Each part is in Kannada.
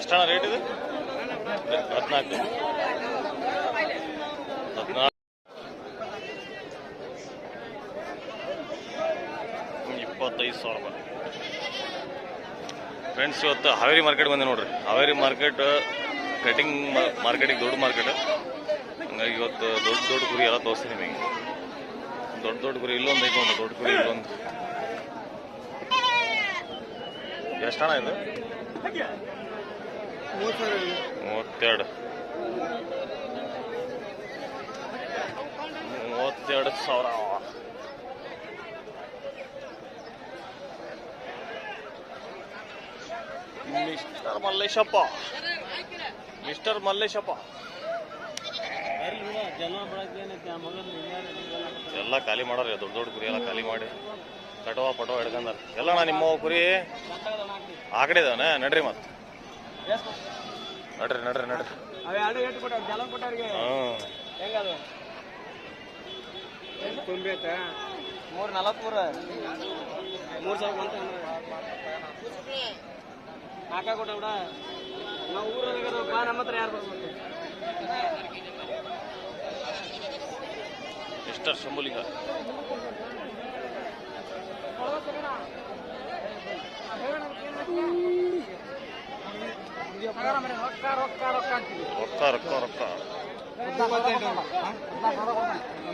ಎಷ್ಟಣ್ಣ ರೇಟ್ ಇದು? ಹದಿನಾಲ್ಕು. ಹದಿನಾಲ್ಕು. ಇಪ್ಪತ್ತೈದು ಸಾವಿರ ರೂಪಾಯಿ ಫ್ರೆಂಡ್ಸ್ ಇವತ್ತು ಹಾವೇರಿ ಮಾರ್ಕೆಟ್ ಬಂದೆ ನೋಡ್ರಿ. ಹಾವೇರಿ ಮಾರ್ಕೆಟ್ ಕಟಿಂಗ್ ಮಾರ್ಕೆಟಿಗೆ ದೊಡ್ಡ ಮಾರ್ಕೆಟ್ ಹಂಗಾಗಿ ಇವತ್ತು ದೊಡ್ಡ ದೊಡ್ಡ ಗುರಿ ಎಲ್ಲ ತೋರಿಸ್ತೀನಿ ನಿಮಗೆ. ದೊಡ್ಡ ದೊಡ್ಡ ಗುರಿ ಇಲ್ಲೊಂದು ಒಂದು ದೊಡ್ಡ ಗುರಿ ಇಲ್ಲೊಂದು. ಎಷ್ಟಣ ಇದು? ಮೂವತ್ತೆರಡು. ಮೂವತ್ತೆರಡು ಸಾವಿರ. ಮಿಸ್ಟರ್ ಮಲ್ಲೇಶಪ್ಪ. ಮಿಸ್ಟರ್ ಮಲ್ಲೇಶಪ್ಪ. ಎಲ್ಲ ಖಾಲಿ ಮಾಡೋರಿ, ದೊಡ್ಡ ದೊಡ್ಡ ಕುರಿ ಎಲ್ಲ ಖಾಲಿ ಮಾಡಿ. ಕಟವ ಪಟವ ಹಿಡ್ಕಂದಾರ ಎಲ್ಲ ನಿಮ್ಮ ಕುರಿ ಆ ಕಡೆ ಇದಾವನ ನಡ್ರಿ ಮತ್ ನಡ್ರಿ ನಡ್ರಿ ನಡ್ರಿ. ಹ್ಮ್. ಮೂರ್ ನಲವತ್ಮೂರ. ಮೂರ್ ಸಾವಿರ ಬಂತ ಕೊಟ್ಟ ಬಿಡ. ನಾವು ಊರಲ್ಲಿ ಬಾ ನಮ್ಮ ಹತ್ರ ಯಾರು ಬರ್ಬೇಕು ಶಂಭುಲಿಂಗ. ರೊಕ್ಕ ರೊಕ್ಕ ರೊಕ್ಕ ರೊಕ್ಕ.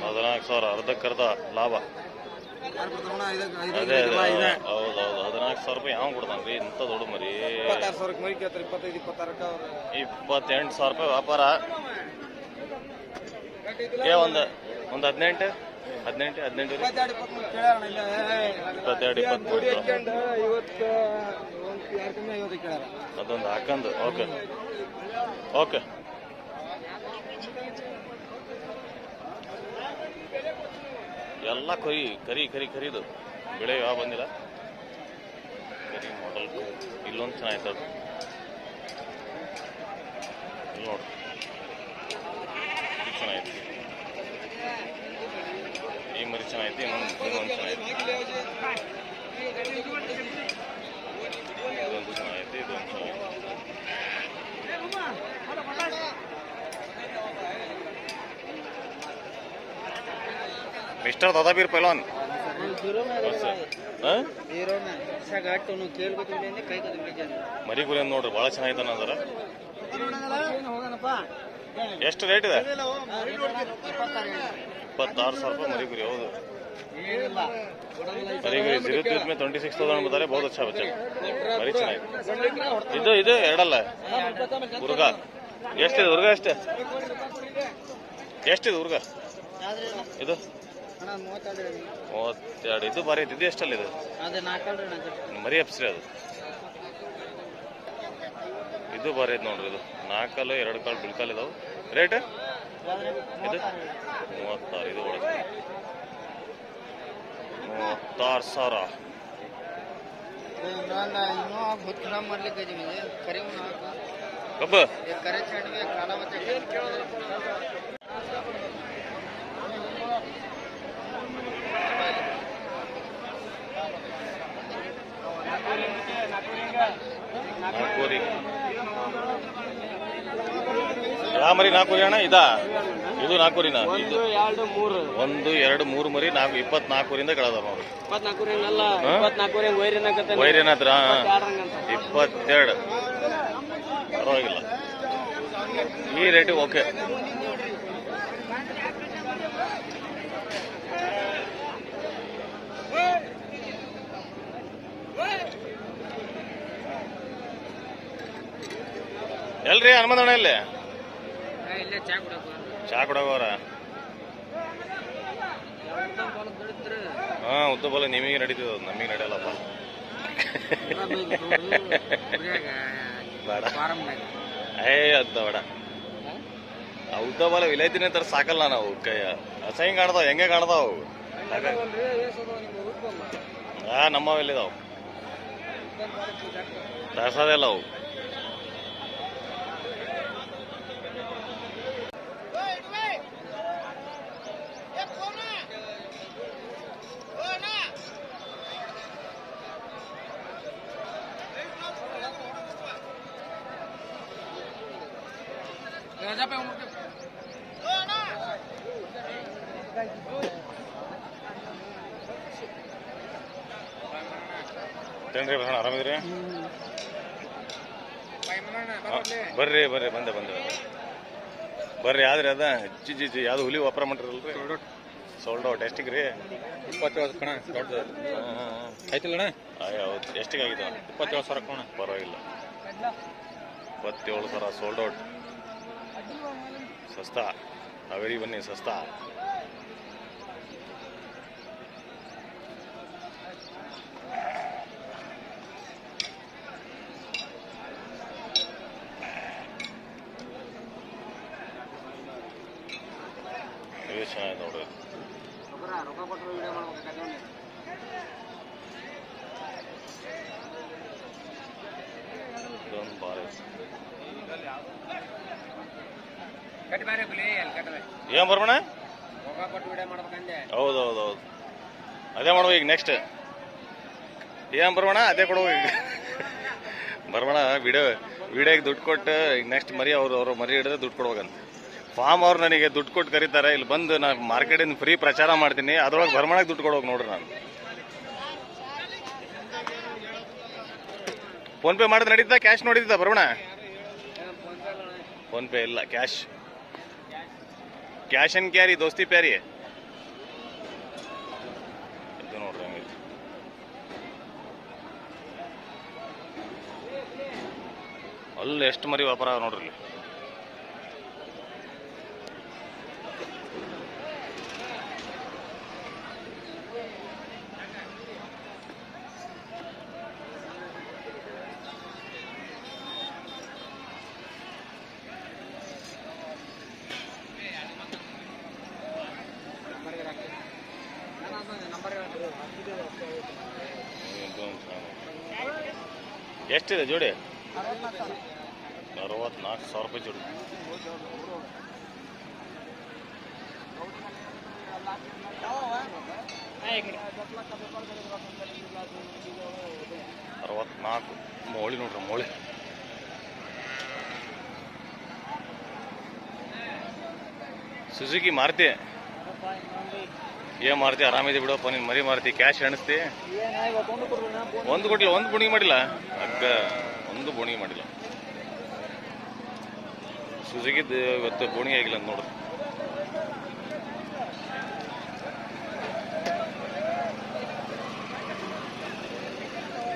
ಹದಿನಾಲ್ಕು ಸಾವಿರ ಅರ್ಧಕ್ಕರ್ಧ ಲಾಭ. ಅದೇ ಅದೇ ಹೌದು ಹೌದು ಹದಿನಾಲ್ಕು ಸಾವಿರ ರೂಪಾಯಿ ಯಾವ ಕೊಡ್ತಾನ್ರಿ ಇಂಥ ದೊಡ್ಡ ಮರಿ. ಇಪ್ಪತ್ತೆಂಟು ಸಾವಿರ ರೂಪಾಯಿ ವ್ಯಾಪಾರ. ಏ ಒಂದು ಒಂದು ಹದಿನೆಂಟು ಹದಿನೆಂಟು ಹದಿನೆಂಟು ರೀ. ಇಪ್ಪತ್ತೆರಡು ಇಪ್ಪತ್ಮೂರು ಅದೊಂದು ಹಾಕಂದು ಓಕೆ. ಓಕೆ. ಎಲ್ಲ ಕರಿ ಕರಿ ಕರಿ, ಕರಿದು. ಬೆಳೆ ಯಾವ ಬಂದಿಲ್ಲ? ಕರಿ ಮಾಡಲ್ ಇಲ್ಲೊಂದು ಚೆನ್ನಾಗಿತ್ತು ಅದು. ಇಲ್ಲಿ ಚೆನ್ನಾಗಿತ್ತು. ಈ ಮರಿ ಚೆನ್ನಾಗಿತ್ತು, ಇನ್ನೊಂದು ಇನ್ನೊಂದು ಚೆನ್ನಾಯ್ತು ಇದೊಂದು ಚೆನ್ನಾಗೈತೆ ಇದೊಂದು ಚೆನ್ನಾಗೈತೆ ಮಿಸ್ಟರ್ दादाबीर पहलवान जीरो में बस ಹಾಂ जीरो में ऐसा घाट तो खेल को तुम कೈ को तुम ಮರಿ ಗುರಿ ಅಂತ ನೋಡ್ರಿ ಭಾಳ ಚೆನ್ನಾಗೈತೆ ಅದರ ಹೋಗೋಣಪ್ಪ ಎಷ್ಟು ರೇಟ್ ಇದೆ ಇಪ್ಪತ್ತಾರು ಇಪ್ಪತ್ತಾರು ಸಾವಿರ ರೂಪಾಯಿ ಮರಿ ಗುರಿ ಹೌದು ಏನಿಲ್ಲ ಮರಿ ಗುರಿ ಜೀರೋ ತ್ರೀ में ट्वेंटी सिक्स थाउजेंड बता रहे बहुत अच्छा बच्चा ಮರಿ ಚೆನ್ನಾಗಿದೆ ಇದು ಇದು ಎರಡಲ್ಲ ಹುರ್ಗ ಎಷ್ಟಿದೆ ಹುರ್ಗ ಎಷ್ಟು ಎಷ್ಟಿದೆ ಹುರ್ಗ ಇದು ಅಣ್ಣ ಮೂವತ್ತೆರಡು ಇದು. ಬಾರಿ ಇದು ಎಷ್ಟಲ್ಲ ಇದು. ಮರಿ ಎಪ್ಸ್ರಿ ಅದು. ಇದು ಬಾರಿ ನೋಡ್ರಿ ಇದು. ನಾಲ್ಕಲ್ಲು ಎರಡು ಕಾಲು ಬಿಳ್ಕಾಲ್ ಇದಾವೆ. ರೇಟ್ ಇದು ಮೂವತ್ತಾರು ಇದು ಒಳಗೆ ಮೂವತ್ತಾರು ಸಾವಿರ. ಕಬ್ಬು ಕರೆ ಚಂಡಿಗೆ ಕಾಲ ಮತ್ತೆ ನಾಲ್ಕೂರಿ ರಾಮರಿ ಮರಿ ನಾಲ್ಕೂರಿ ಅಣ್ಣ ಇದ? ಇದು ನಾಲ್ಕೂರಿನ ಇದು ಎರಡು ಮೂರು. ಒಂದು ಎರಡು ಮೂರು ಮರಿ ನಾಲ್ಕು ಇಪ್ಪತ್ನಾಲ್ಕೂರಿಂದ ಕೆಳದ ವೈರೇನಾತ್ರ ಇಪ್ಪತ್ತೆರಡು. ಪರವಾಗಿಲ್ಲ. ಈ ರೇಟಿಗೆ ಓಕೆ. ಎಲ್ರಿ ಹನುಮಂತಣ್ಣ ಇಲ್ಲಿ? ಚಾ ಕುಡಕೋರ ಹಾ ಉದ್ದ ಬಲ ನಿಮಗೆ ನಡೀತದ ನಮಗೆ ನಡೆಯಲ್ಲಪ್ಪ. ಬೇಡ. ಏ ಅದ ಬೇಡ. ಉದ್ದ ಬಲ ವಿಲೈತಿನ ತರ ಸಾಕಲ್ಲ ನಾವು ಕೈ ಅಸಹ್ಯ ಕಾಣ್ತಾವ ಹೆಂಗೆ ಕಾಣ್ತಾವ? ಹಾ ನಮ್ಮವೆಲ್ಲಿದಾವ? ತರ್ಸೋದಿಲ್ಲ ಅವು. ಮತ್ತೇನ್ರಿ ಬಸಣ್ಣ ಆರಾಮಿದ್ರಿ ಬರ್ರಿ ಬರ್ರಿ ಬಂದೆ ಬಂದೆ ಬರ್ರಿ ಆದ್ರೆ ಅದ ಜಿ ಜಿ ಜಿ ಯಾವ್ದು ಹುಲಿ ವಾಪರ ಮಾಡಿರಲ್ರಿ? ಸೋಲ್ಡ್ ಔಟ್ ಎಷ್ಟಿಗೆ ರೀ? ಇಪ್ಪತ್ತೇಳು ಕಣ ದೊಡ್ಡದು. ಆಯ್ತಿಲ್ಲಣ್ಣ? ಹೌದು. ಎಷ್ಟಿಗೆ ಆಗಿದೆ ಇಪ್ಪತ್ತೇಳು ಸಾವಿರ ಕಣ. ಪರವಾಗಿಲ್ಲ. ಇಪ್ಪತ್ತೇಳು ಸಾವಿರ ಸೋಲ್ಡ್ ಔಟ್ ಹಾವೇರಿ ಬನ್ನಿ ಸಸ್ತಾ. ಇದು ಚೆನ್ನಾಗಿದೆ ನೋಡ್ರಿ. ರೊಕ್ಕ ಕೊಟ್ಟರು ವಿಡಿಯೋ ಭಾಳ ಕಟ್ಟಿ ಬಾರಿ ಬುಲಿ ಅಲ್ಲಿ ಕಟ್ಟದೆ ಏನ್ ಮಾಡ್ಬೇಕಂದೆ ಹೌದು ಅದೇ ಮಾಡುವ ಈಗ ನೆಕ್ಸ್ಟ್ ಏನ್ ಬರ್ಮಣ ಅದೇ ಕೊಡುವ ಈಗ. ಬರ್ಮಣ ವಿಡಿಯೋ ವಿಡಿಯೋಗೆ ದುಡ್ಡು ಕೊಟ್ಟು ಈಗ ನೆಕ್ಸ್ಟ್ ಮರಿ ಅವ್ರು ಅವ್ರು ಮರಿ ಹಿಡಿದ್ರೆ ದುಡ್ಡು ಕೊಡ್ಬೇಕಂತ. ಫಾರ್ಮ್ ಅವ್ರು ನನಗೆ ದುಡ್ಡು ಕೊಟ್ಟು ಕರೀತಾರೆ. ಇಲ್ಲಿ ಬಂದು ನಾನು ಮಾರ್ಕೆಟಿಂದ ಫ್ರೀ ಪ್ರಚಾರ ಮಾಡ್ತೀನಿ. ಅದ್ರೊಳಗೆ ಬರ್ಮಣಕ್ಕೆ ದುಡ್ಡು ಕೊಡೋಕೆ ನೋಡ್ರಿ ನಾನು. ಫೋನ್ಪೇ ಮಾಡಿದ್ರೆ ನಡೀತಾ ಕ್ಯಾಶ್ ನೋಡಿದ್ದ ಬರ್ಮಣ ಫೋನ್ಪೇ ಇಲ್ಲ ಕ್ಯಾಶ್ ಕ್ಯಾಶ್ ಅಂಡ್ ಕ್ಯಾರಿ ದೋಸ್ತಿ ಪ್ಯಾರಿ ಇದು ನೋಡ್ರಿ ಹಂಗೈತಿ ಅಲ್ಲಿ ಎಷ್ಟು ಮರಿ ವ್ಯಾಪಾರ ನೋಡ್ರಿ ಇಲ್ಲಿ ನಂಬರ್ ಎಷ್ಟಿದೆ ಜೋಡಿ? ಅರವತ್ನಾಲ್ಕು. ಸಾವಿರ ರೂಪಾಯಿ ಜೋಡಿ. ಅರವತ್ನಾಲ್ಕು. ಮೋಳಿ ನೋಡ್ರಿ ಮೋಳಿ. ಸುಜುಕಿ ಮಾರ್ತಿ. ಏನ್ ಮಾರ್ತಿ ಆರಾಮಿದೆ ಬಿಡಪ್ಪ ನೀನ್ ಮರಿ ಮಾರ್ತಿ. ಕ್ಯಾಶ್ ಎಣಿಸ್ತಿ? ಒಂದು ಕೊಟ್ಟಿಲ್ಲ ಒಂದು ಬುಣಿಗೆ ಮಾಡಿಲ್ಲ? ಅಗ್ಗ, ಒಂದು ಬುಣಿಗೆ ಮಾಡಿಲ್ಲ. ಸುಜಿಗಿದ್ ಇವತ್ತು ಬುಣಿಗೆ ಆಗಿಲ್ಲ ಅಂತ ನೋಡ್ರಿ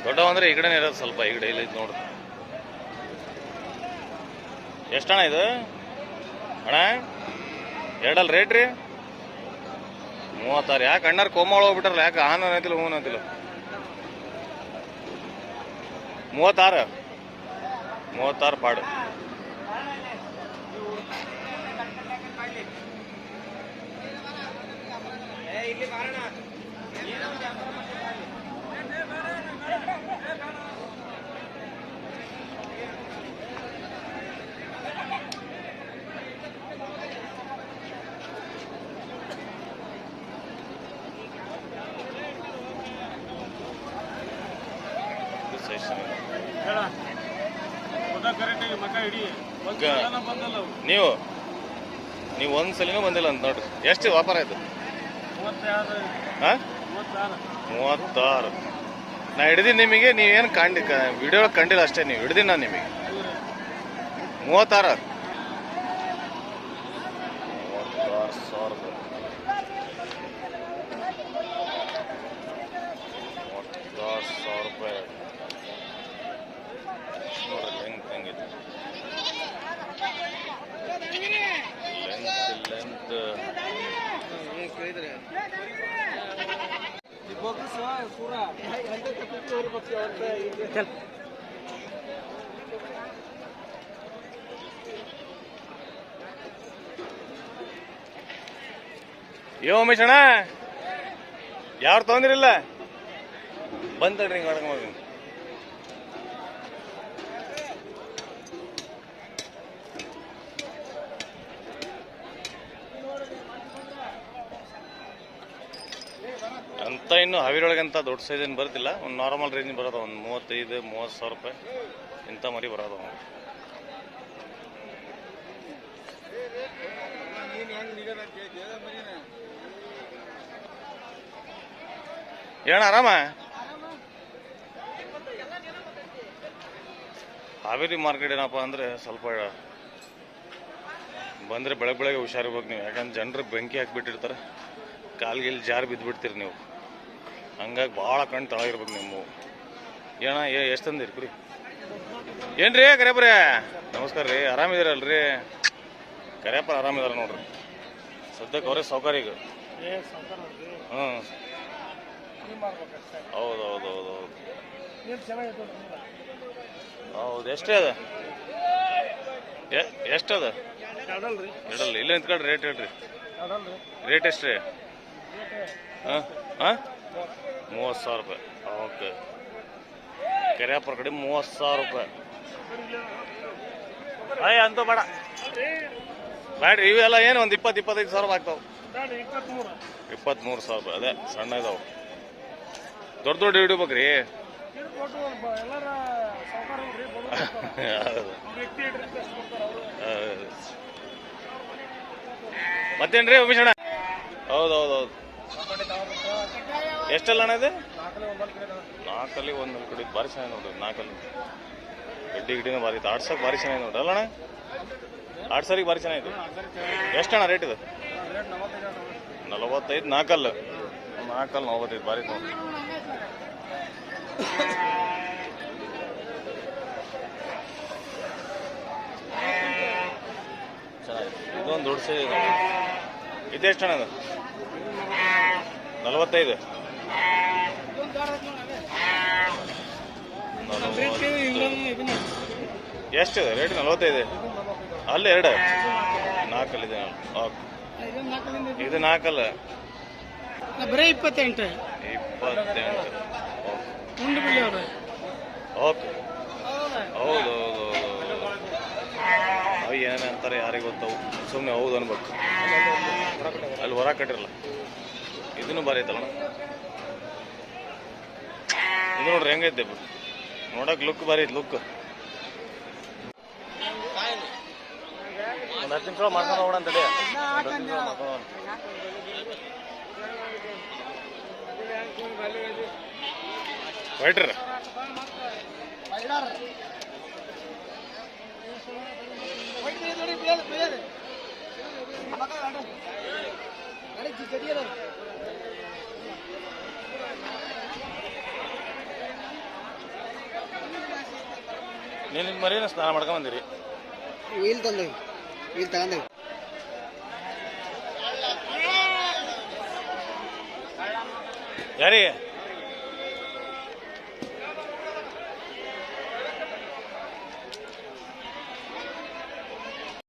ದೊಡ್ಡವ ಅಂದ್ರೆ ಈ ಕಡೆನೇ ಇರೋದು ಸ್ವಲ್ಪ, ಈ ಕಡೆ ಇಲ್ಲ ಇದು ನೋಡ್ರಿ ಎಷ್ಟಣ್ಣ ಇದು? ಅಣ್ಣ, ಎರಡಲ್ಲ ರೇಟ್ ರೀ? ಮೂವತ್ತಾರು. ಯಾಕೆ ಅಣ್ಣಾರು ಕೋಮಾಳ ಹೋಗ್ಬಿಟ್ರಲ್ಲ ಯಾಕೆ ಆನ್ ಅನ್ನತಿಲ್ಲ ಹೂನ್ ಅನ್ನತಿಲ್ಲ ಮೂವತ್ತಾರು. ಮೂವತ್ತಾರು ಪಾಡು. ಇಲ್ಲಿ ನೀವು ನೀವು ಒಂದು ಸಲಿನೂ ಬಂದಿಲ್ಲ ಅಂತ ನೋಡ್ರಿ. ಎಷ್ಟು ವ್ಯಾಪಾರ ಆಯ್ತು ಹಾ ಮೂವತ್ತಾರು. ನಾ ಹಿಡ್ದೀನಿ ನಿಮಗೆ ನೀವೇನು ಕಂಡಿ ವಿಡಿಯೋ ಕಂಡಿಲ್ಲ ಅಷ್ಟೇ ನೀವು ಹಿಡಿದಿನ ನಾನು ನಿಮಗೆ. ಮೂವತ್ತಾರು? ಮೂವತ್ತಾರು ಸಾವಿರ ರೂಪಾಯಿ ಮೂವತ್ತಾರು ಸಾವಿರ ರೂಪಾಯಿ ನೋಡ್ರಿ ಲೆಂತ್ ಹೆಂಗಿದೆ ಲೆಂತ್ ಲೆಂತ್ ಕೇಳಿದ್ರೆ ಬಾಕ್ಸ್ ಪೂರ ಚಲ್ ಯೋ ಉಮೇಶಣ್ಣ ಯಾರು ತೊಂದ್ರಿಲ್ಲ ಬಂದ್ರಿ ಹಿಂಗೆ ಮಾಡಕ್ ಇನ್ನು ಹವಿರೊಳಗಂತ ದೊಡ್ಡ ಸೈಜ್ ಏನು ಬರ್ತಿಲ್ಲ ಒಂದು ನಾರ್ಮಲ್ ರೇಂಜ್ ಬರೋದು ಒಂದು ಮೂವತ್ತೈದು, ಮೂವತ್ತು ಸಾವಿರ ರೂಪಾಯಿ. ಇಂಥ ಮರಿ ಬರೋದು ಏನ ಆರಾಮ? ಹಾವೇರಿ ಮಾರ್ಕೆಟ್ ಏನಪ್ಪ ಅಂದ್ರೆ ಸ್ವಲ್ಪ ಬಂದ್ರೆ ಬೆಳಗ್ಗೆ ಬೆಳಗ್ಗೆ ಹುಷಾರಿರ್ಬೇಕು ನೀವು. ಯಾಕಂದ್ರೆ ಜನರು ಬೆಂಕಿ ಹಾಕಿಬಿಟ್ಟಿರ್ತಾರೆ. ಕಾಲ್ಗಿಲ್ ಜಾರ್ ಬಿದ್ದುಬಿಡ್ತೀರಿ ನೀವು. ಹಂಗಾಗಿ ಭಾಳ ಕಣ್ಣು ತಳಗಿರ್ಬೇಕು ನೀವು. ಏನ ಎಷ್ಟು ತಂದಿರಿ ಕುರಿ ಏನ್ರಿ ಕರೆಪ್ರೆ ನಮಸ್ಕಾರ ರೀ ಆರಾಮಿದ್ದೀರಲ್ರಿ ಕರೆಯಪ್ಪ ಆರಾಮಿದಾರ ನೋಡ್ರಿ. ಸದ್ಯಕ್ಕೆ ಅವರೇ ಸೌಕರ್ಯ ಈಗ. ಹ್ಞೂ ಹೌದು ಹೌದು ಹೌದು ಹೌದು ಹೌದು ಎಷ್ಟೇ ಅದ? ಎಷ್ಟು ಎಷ್ಟದ ಇಡಲ್ರಿ ಇಲ್ಲ ನಿಂತ್ಕೊಳ್ರಿ ರೇಟ್ ಹೇಳ್ರಿ. ರೇಟ್ ಎಷ್ಟು ರೀ ಹಾಂ ಹಾಂ? ಮೂವತ್ತು ಸಾವಿರ ರೂಪಾಯಿ. ಓಕೆ. ಕೆರೆಯಪ್ಪರ ಕಡೆ ಮೂವತ್ತು ಸಾವಿರ ರೂಪಾಯಿ. ಅಯ್ಯ ಅಂತೂ ಬೇಡ. ಬೇಡ್ರಿ ಇವೆಲ್ಲ ಏನು ಒಂದು ಇಪ್ಪತ್ತು, ಇಪ್ಪತ್ತೈದು ಸಾವಿರ ಆಗ್ತಾವೆ. ಇಪ್ಪತ್ತ್ಮೂರು ಸಾವಿರ ರೂಪಾಯಿ. ಅದೇ, ಸಣ್ಣ ಇದಾವೆ. ದೊಡ್ಡ ದೊಡ್ಡ ಹಿಡಿಬೇಕ್ರಿ. ಮತ್ತೇನ್ರಿ ಉಮೇಶಣ್ಣ ಹೌದು ಹೌದು ಹೌದು. ಎಷ್ಟಲ್ಲ ಅಣ್ಣ ಇದೆ? ನಾಲ್ಕಲ್ಲಿ ಒಂದು ಕಡೆ ಭಾರಿ ಚೆನ್ನಾಗಿ ನೋಡ್ರಿ ನಾಲ್ಕಲ್ಲಿ. ಗಡ್ಡಿ ಗಿಡಿನ ಭಾರಿ ಇತ್ತು ಆಡ್ಸಕ್ಕೆ ಭಾರಿ ಚೆನ್ನಾಗಿ ನೋಡ್ರಿ ಅಲ್ಲಣ್ಣ? ಆಡ್ಸರಿಗೆ ಭಾರಿ ಚೆನ್ನಾಗಿದೆ. ಎಷ್ಟಣ್ಣ ರೇಟ್ ಇದು? ನಲವತ್ತೈದು, ನಾಲ್ಕಲ್ಲು. ನಾಲ್ಕಲ್ಲಿ ನಲವತ್ತೈದು, ಭಾರಿ ನೋಡಿ. ನೋಡ್ರಿ ಚೆನ್ನಾಗಿದೆ. ಇದೊಂದು ದೊಡ್ಡ ಸೈಜ್ ಇದೆ. ಇದೆಷ್ಟು ಅಣ್ಣ ಇದು? ನಲವತ್ತೈದು. ಎಷ್ಟು ರೇಟ್ ನಲವತ್ತೈದು. ಅಲ್ಲ ಎರಡು. ನಾಲ್ಕಲ್ಲಿದೆ ಓಕೆ. ಇದು ನಾಲ್ಕಲ್ಲ. ಬರೀ ಇಪ್ಪತ್ತೆಂಟು. ಇಪ್ಪತ್ತೆಂಟು. ಓಕೆ. ಹೌದು ಹೌದು ಹೌದು. ಹೌದು ಅವು ಏನೇನು ಅಂತಾರೆ ಯಾರಿಗೆ ಗೊತ್ತವು? ಸುಮ್ಮನೆ ಹೌದು ಅನ್ಬೇಕು. ಅಲ್ಲಿ ಹೊರ ಕಟ್ಟಿರಲ್ಲ. ಇದನ್ನು ಭಾರಿ ಐತಲ್ಲ ಇದು ನೋಡ್ರಿ ಹೆಂಗೈತೆ ನೋಡಕ್ ಲುಕ್ ಭಾರಿ ಐತೆ ಲುಕ್ ಒಂದು ಹತ್ತು ನಿಮಿಷ ಮಾಡ್ಕೊಂಡು ಹೋಗೋಣ ಅಂತೇಳಿ ಹತ್ತು ನಿಮಿಷ ಮಾಡ್ಕೊಂಡು ಮರೇನ ಸ್ನಾನ ಮಾಡ್ಕೊಂಡ್ ಬಂದಿರಿ. ವೀಲ್ ತಂದೇವಿ ವೀಲ್ ತಗೊಂಡೇವಿ ಯಾರಿಗೆ